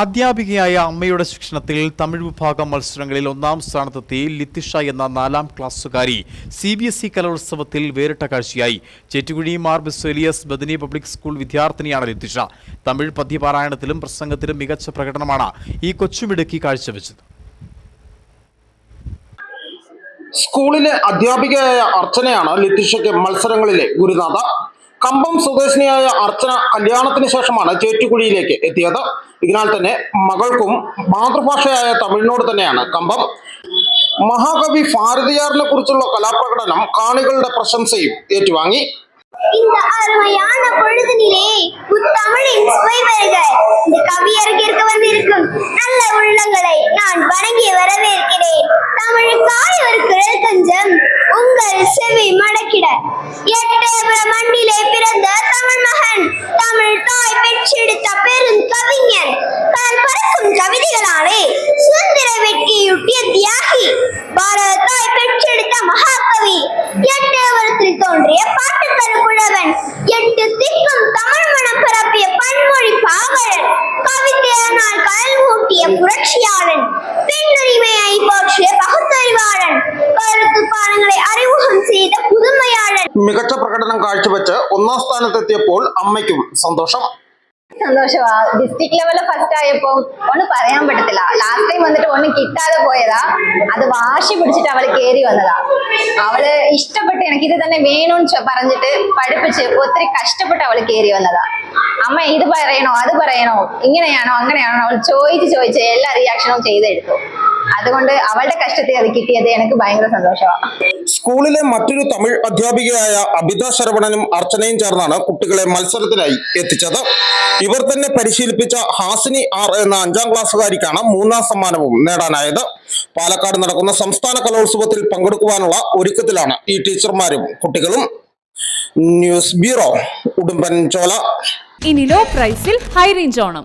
അധ്യാപികയായ അമ്മയുടെ ശിക്ഷണത്തിൽ തമിഴ് വിഭാഗം മത്സരങ്ങളിൽ ഒന്നാം സ്ഥാനത്തെത്തി ലിത്തിഷ എന്ന നാലാം ക്ലാസ്സുകാരി സി ബി എസ് ഇ കലോത്സവത്തിൽ വേറിട്ട കാഴ്ചയായി. ചേറ്റുകുഴി മാർ ബിസ്വേലിയസ് ബദനി പബ്ലിക് സ്കൂൾ വിദ്യാർത്ഥിനിയാണ് ലിത്തിഷ. തമിഴ് പദ്യപാരായണത്തിലും പ്രസംഗത്തിലും മികച്ച പ്രകടനമാണ് ഈ കൊച്ചുമിടുക്കി കാഴ്ചവെച്ചത്. സ്കൂളിലെ അധ്യാപികയായ അർച്ചനയാണ് ലിത്തിഷയ്ക്ക് മത്സരങ്ങളിലെ ഗുരുനാഥ. കമ്പം സ്വദേശിനിയായ അർച്ചന കല്യാണത്തിന് ശേഷമാണ് ചേറ്റുകുഴിയിലേക്ക് എത്തിയത് ഇതിനാൽ തന്നെ മകൾക്കും മാതൃഭാഷയായ തമിഴിനോട് തന്നെയാണ് കമ്പം മഹാകവി ഭാരതിയാറിനെ കുറിച്ചുള്ള കലാപ്രകടനം കാണികളുടെ പ്രശംസയും ഏറ്റുവാങ്ങി இந்த அருமையான பொழுதினிலே முத்தமிழின் பாட்டுக்கரு புலவன் எட்டு திக்கும் தமிழ் மனம் பரப்பிய பன்மொழி பாவலன் கவிதையனால் கல் மூட்டிய புரட்சியாளன் பெண்ணுரிமையை போற்றிய பகுத்தறிவாளன் கருத்து பாடங்களை அறிமுகம் செய்த புதுமையாளன் മികച്ച പ്രകടനം കാഴ്ചവെച്ച് ഒന്നാം സ്ഥാനത്തെത്തിയപ്പോൾ അമ്മയ്ക്കും സന്തോഷം സന്തോഷമാ ഡിസ്ട്രിക്ട് ലെവലിൽ ഫസ്റ്റ് ആയപ്പോ ഒന്നും പറയാൻ പറ്റത്തില്ല. ലാസ്റ്റ് ടൈം വന്നിട്ട് ഒന്നും കിട്ടാതെ പോയതാ. അത് വാശി പിടിച്ചിട്ട് അവൾ കേറി വന്നതാ. അവൾ ഇഷ്ടപ്പെട്ട് എനിക്ക് ഇത് തന്നെ വേണമെന്ന് പറഞ്ഞിട്ട് പഠിപ്പിച്ച് ഒത്തിരി കഷ്ടപ്പെട്ട് അവൾ കേറി വന്നതാ. അമ്മ ഇത് പറയണോ? അത് പറയണോ? ഇങ്ങനെയാണോ? അങ്ങനെയാണോ? അവൾ ചോദിച്ച് ചോദിച്ച് എല്ലാ റിയാക്ഷനും ചെയ്തെടുത്തു. അതുകൊണ്ട് അവളുടെ കഷ്ടത്തെ അത് കിട്ടിയത് എനിക്ക് ഭയങ്കര സന്തോഷമാണ് സ്കൂളിലെ മറ്റൊരു തമിഴ് അധ്യാപികയായ അബിത ശരവണനും അർച്ചനയും ചേർന്നാണ് കുട്ടികളെ മത്സരത്തിനായി എത്തിച്ചത്. ഇവർ തന്നെ പരിശീലിപ്പിച്ച ഹാസിനി ആർ എന്ന അഞ്ചാം ക്ലാസ്സുകാരിക്കാണ് മൂന്നാം സമ്മാനവും നേടാനായത്. പാലക്കാട് നടക്കുന്ന സംസ്ഥാന കലോത്സവത്തിൽ പങ്കെടുക്കുവാനുള്ള ഒരുക്കത്തിലാണ് ഈ ടീച്ചർമാരും കുട്ടികളും. ന്യൂസ് ബ്യൂറോ ഉടുമ്പൻ ചോല ഇനി ലോ പ്രൈസിൽ ഹൈ റേഞ്ച് ഓണം.